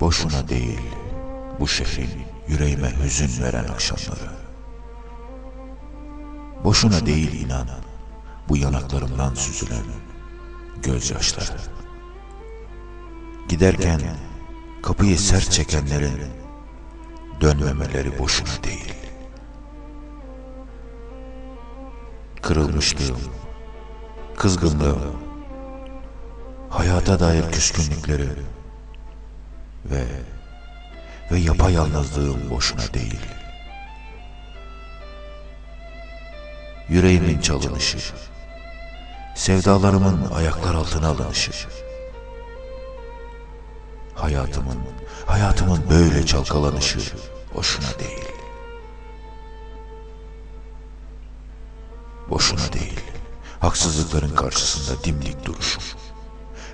Boşuna değil bu şehrin yüreğime hüzün veren akşamları. Boşuna değil inan bu yanaklarımdan süzülen gözyaşları. Giderken kapıyı sert çekenlerin dönmemeleri boşuna değil. Kırılmışlığım, kızgınlığım, hayata dair küskünlükleri ve ve yapayalnızlığım boşuna değil. Yüreğimin çalınışı, sevdalarımın ayaklar altına alınışı, hayatımın, hayatımın böyle çalkalanışı boşuna değil. Boşuna değil, haksızlıkların karşısında dimdik duruşum,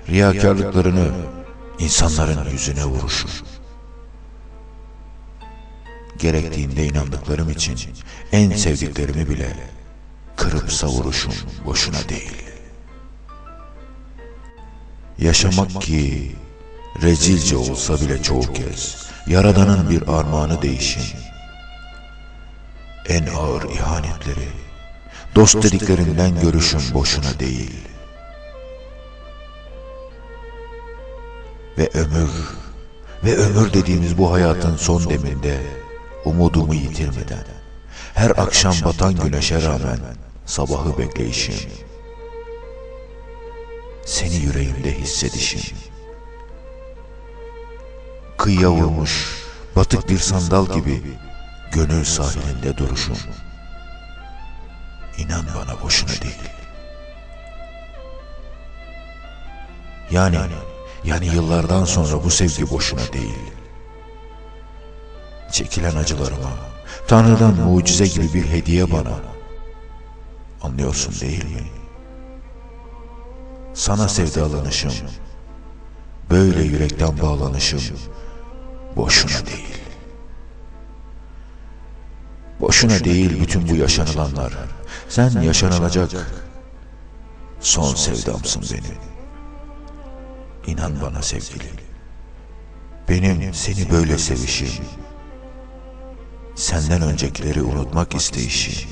riyakarlıklarını insanların yüzüne vuruşum, gerektiğinde inandıklarım için en sevdiklerimi bile kırıp savuruşum boşuna değil. Yaşamak ki rezilce olsa bile çoğu kez Yaradan'ın bir armağanı değişin. En ağır ihanetleri dost dediklerinden görüşüm boşuna değil. Ve ömür ve ömür dediğimiz bu hayatın son deminde umudumu yitirmeden her akşam batan güneşe rağmen sabahı bekleyişim. Seni yüreğimde hissedişim. kıyıya vurmuş batık bir sandal gibi gönül sahilinde duruşum. inan bana boşuna değil. yani yani yıllardan sonra bu sevgi boşuna değil çekilen acılarıma Tanrı'dan mucize gibi bir hediye bana anlıyorsun değil mi? Sana sevdalanışım böyle yürekten bağlanışım boşuna değil. Boşuna değil bütün bu yaşanılanlar. Sen yaşanılacak son sevdamsın benim. İnan bana sevgili. Benim seni böyle sevişim, senden öncekileri unutmak isteyişim,